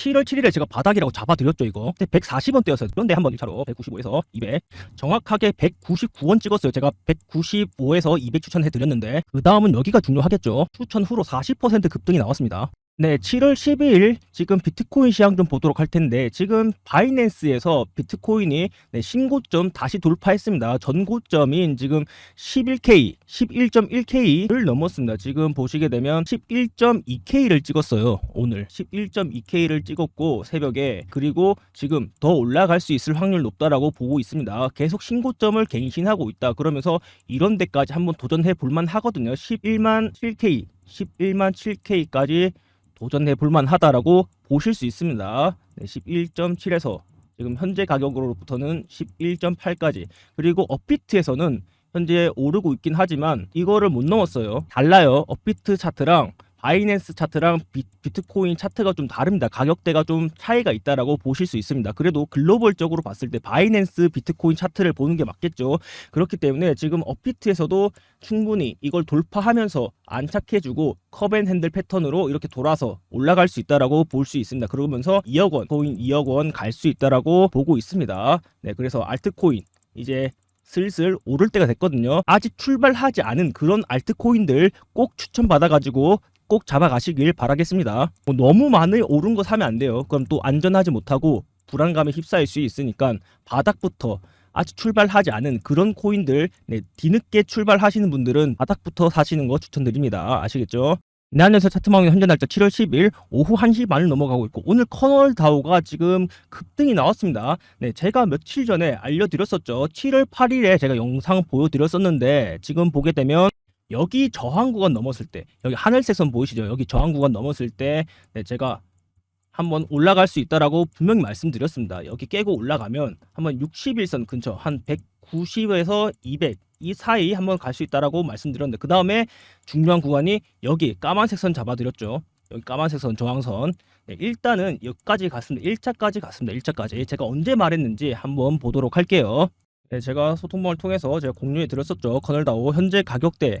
7월 7일에 제가 바닥이라고 잡아드렸죠 이거. 근데 140원대였어요. 그런데 한번 1차로 195에서 200 정확하게 199원 찍었어요. 제가 195에서 200 추천해드렸는데 그 다음은 여기가 중요하겠죠. 추천 후로 40% 급등이 나왔습니다. 네, 7월 12일 지금 비트코인 시황 좀 보도록 할 텐데 지금 바이낸스에서 비트코인이 네, 신고점 다시 돌파했습니다. 전고점인 지금 11K, 11.1K를 넘었습니다. 지금 보시게 되면 11.2K를 찍었어요. 오늘 11.2K를 찍었고 새벽에 그리고 지금 더 올라갈 수 있을 확률 높다라고 보고 있습니다. 계속 신고점을 갱신하고 있다. 그러면서 이런 데까지 한번 도전해 볼만 하거든요. 11만 7K, 11만 7K까지 도전해 볼만 하다라고 보실 수 있습니다. 네, 11.7에서 지금 현재 가격으로부터는 11.8까지 그리고 업비트에서는 현재 오르고 있긴 하지만 이거를 못 넘었어요. 달라요. 업비트 차트랑 바이낸스 차트랑 비, 비트코인 차트가 좀 다릅니다. 가격대가 좀 차이가 있다라고 보실 수 있습니다. 그래도 글로벌적으로 봤을 때 바이낸스 비트코인 차트를 보는 게 맞겠죠. 그렇기 때문에 지금 업비트에서도 충분히 이걸 돌파하면서 안착해주고 컵앤 핸들 패턴으로 이렇게 돌아서 올라갈 수 있다라고 볼 수 있습니다. 그러면서 2억 원, 코인 2억 원 갈 수 있다라고 보고 있습니다. 네, 그래서 알트코인 이제 슬슬 오를 때가 됐거든요. 아직 출발하지 않은 그런 알트코인들 꼭 추천받아가지고 꼭 잡아가시길 바라겠습니다. 뭐 너무 많이 오른 거 사면 안 돼요. 그럼 또 안전하지 못하고 불안감에 휩싸일 수 있으니까 바닥부터 아직 출발하지 않은 그런 코인들 네, 뒤늦게 출발하시는 분들은 바닥부터 사시는 거 추천드립니다. 아시겠죠? 네, 안녕하세요. 차트망의 현재 날짜 7월 10일 오후 1시 반을 넘어가고 있고 오늘 커널 다우가 지금 급등이 나왔습니다. 네, 제가 며칠 전에 알려드렸었죠. 7월 8일에 제가 영상 보여드렸었는데 지금 보게 되면 여기 저항 구간 넘었을 때 여기 하늘색 선 보이시죠? 여기 저항 구간 넘었을 때 네, 제가 한번 올라갈 수 있다라고 분명히 말씀드렸습니다. 여기 깨고 올라가면 한번 61선 근처 한 190에서 200 이 사이 한번 갈 수 있다라고 말씀드렸는데 그 다음에 중요한 구간이 여기 까만색 선 잡아드렸죠. 여기 까만색 선 저항선 네, 일단은 여기까지 갔습니다. 1차까지 갔습니다. 1차까지 제가 언제 말했는지 한번 보도록 할게요. 네, 제가 소통방을 통해서 제가 공유해 드렸었죠. 커널다오 현재 가격대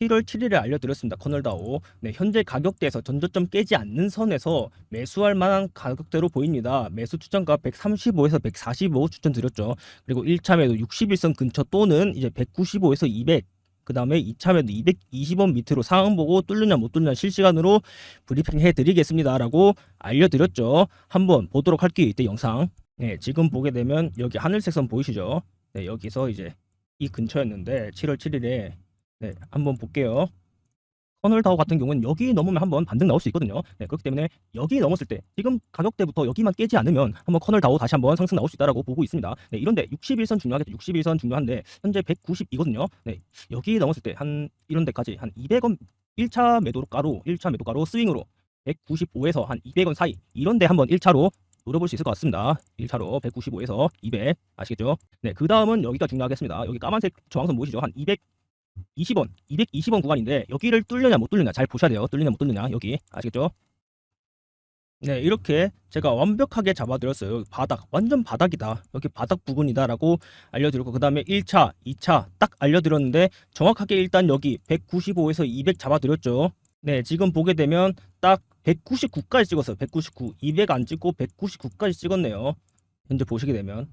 7월 7일에 알려드렸습니다. 커널다오. 네, 현재 가격대에서 전저점 깨지 않는 선에서 매수할 만한 가격대로 보입니다. 매수 추천가 135에서 145 추천드렸죠. 그리고 1차 매도 61선 근처 또는 이제 195에서 200. 그 다음에 2차 매도 220원 밑으로 상황 보고 뚫느냐 못 뚫느냐 실시간으로 브리핑 해드리겠습니다. 라고 알려드렸죠. 한번 보도록 할게요. 이때 영상. 네, 지금 보게 되면 여기 하늘색 선 보이시죠? 네, 여기서 이제 이 근처였는데 7월 7일에 네, 한번 볼게요. 커널다우 같은 경우는 여기 넘으면 한번 반등 나올 수 있거든요. 네, 그렇기 때문에 여기 넘었을 때 지금 가격대부터 여기만 깨지 않으면 한번 커널다우 다시 한번 상승 나올 수 있다라고 보고 있습니다. 네, 이런데 61선 중요하겠죠. 61선 중요한데 현재 190이거든요. 네, 여기 넘었을 때 한 이런 데까지 한 200원 1차 매도가로 1차 매도가로 스윙으로 195에서 한 200원 사이 이런 데 한번 1차로 노려볼 수 있을 것 같습니다. 1차로 195에서 200 아시겠죠? 네, 그 다음은 여기가 중요하겠습니다. 여기 까만색 저항선 보이시죠? 한 200 20원, 220원 구간인데 여기를 뚫느냐 못 뚫느냐 잘 보셔야 돼요. 뚫느냐 못 뚫느냐 여기 아시겠죠? 네 이렇게 제가 완벽하게 잡아드렸어요. 바닥 완전 바닥이다. 여기 바닥 부분이다라고 알려드렸고 그 다음에 1차, 2차 딱 알려드렸는데 정확하게 일단 여기 195에서 200 잡아드렸죠. 네 지금 보게 되면 딱 199까지 찍었어요. 199, 200 안 찍고 199까지 찍었네요. 현재 보시게 되면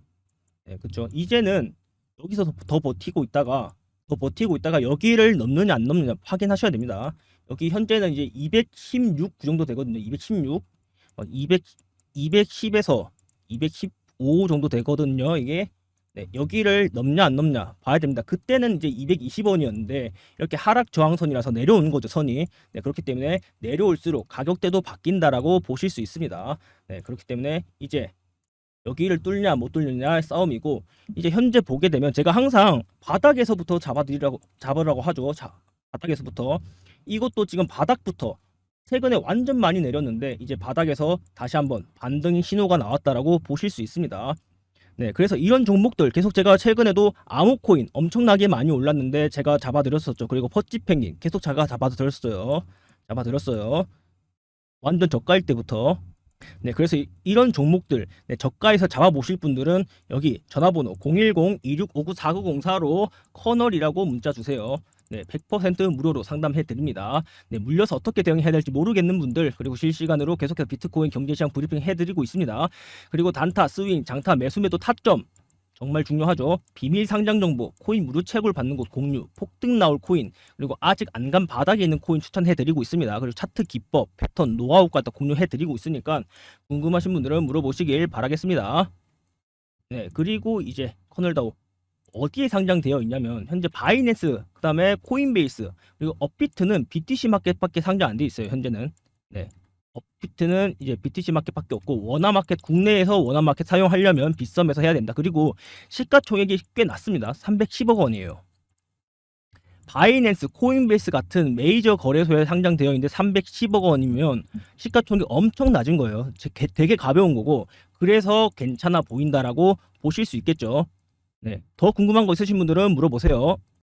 네 그렇죠. 이제는 여기서 더- 더 버티고 있다가 더 버티고 있다가 여기를 넘느냐 안 넘느냐 확인하셔야 됩니다. 여기 현재는 이제 216 그 정도 되거든요. 216, 어, 200, 210에서 215 정도 되거든요. 이게 네, 여기를 넘냐 안 넘냐 봐야 됩니다. 그때는 이제 220원이었는데 이렇게 하락 저항선이라서 내려오는 거죠 선이. 네, 그렇기 때문에 내려올수록 가격대도 바뀐다라고 보실 수 있습니다. 네, 그렇기 때문에 이제 여기를 뚫냐 못 뚫느냐의 싸움이고 이제 현재 보게 되면 제가 항상 바닥에서부터 잡아드리라고 잡으라고 하죠. 자, 바닥에서부터 이것도 지금 바닥부터 최근에 완전 많이 내렸는데 이제 바닥에서 다시 한번 반등 신호가 나왔다라고 보실 수 있습니다. 네, 그래서 이런 종목들 계속 제가 최근에도 암호코인 엄청나게 많이 올랐는데 제가 잡아드렸었죠. 그리고 퍼찌펭귄 계속 제가 잡아드렸어요. 잡아드렸어요. 완전 저가일 때부터 네, 그래서 이- 이런 종목들 네, 저가에서 잡아보실 분들은 여기 전화번호 010-2659-4904로 커널이라고 문자 주세요. 네, 100% 무료로 상담해 드립니다. 네, 물려서 어떻게 대응해야 될지 모르겠는 분들 그리고 실시간으로 계속해서 비트코인 경제시장 브리핑 해드리고 있습니다. 그리고 단타, 스윙, 장타, 매수매도 타점 정말 중요하죠. 비밀 상장 정보, 코인 무료 채굴 받는 곳 공유, 폭등 나올 코인, 그리고 아직 안 간 바닥에 있는 코인 추천해드리고 있습니다. 그리고 차트 기법, 패턴, 노하우까지 다 공유해드리고 있으니까 궁금하신 분들은 물어보시길 바라겠습니다. 네, 그리고 이제 커널다오 어디에 상장되어 있냐면 현재 바이낸스, 그 다음에 코인베이스, 그리고 업비트는 BTC 마켓밖에 상장 안 돼 있어요. 현재는. 네. 업비트는 이제 BTC 마켓밖에 없고 원화 마켓 국내에서 원화 마켓 사용하려면 빗썸에서 해야 된다. 그리고 시가총액이 꽤 낮습니다. 310억 원이에요. 바이낸스, 코인베이스 같은 메이저 거래소에 상장되어 있는데 310억 원이면 시가총액이 엄청 낮은 거예요. 되게 가벼운 거고 그래서 괜찮아 보인다라고 보실 수 있겠죠. 네. 더 궁금한 거 있으신 분들은 물어보세요.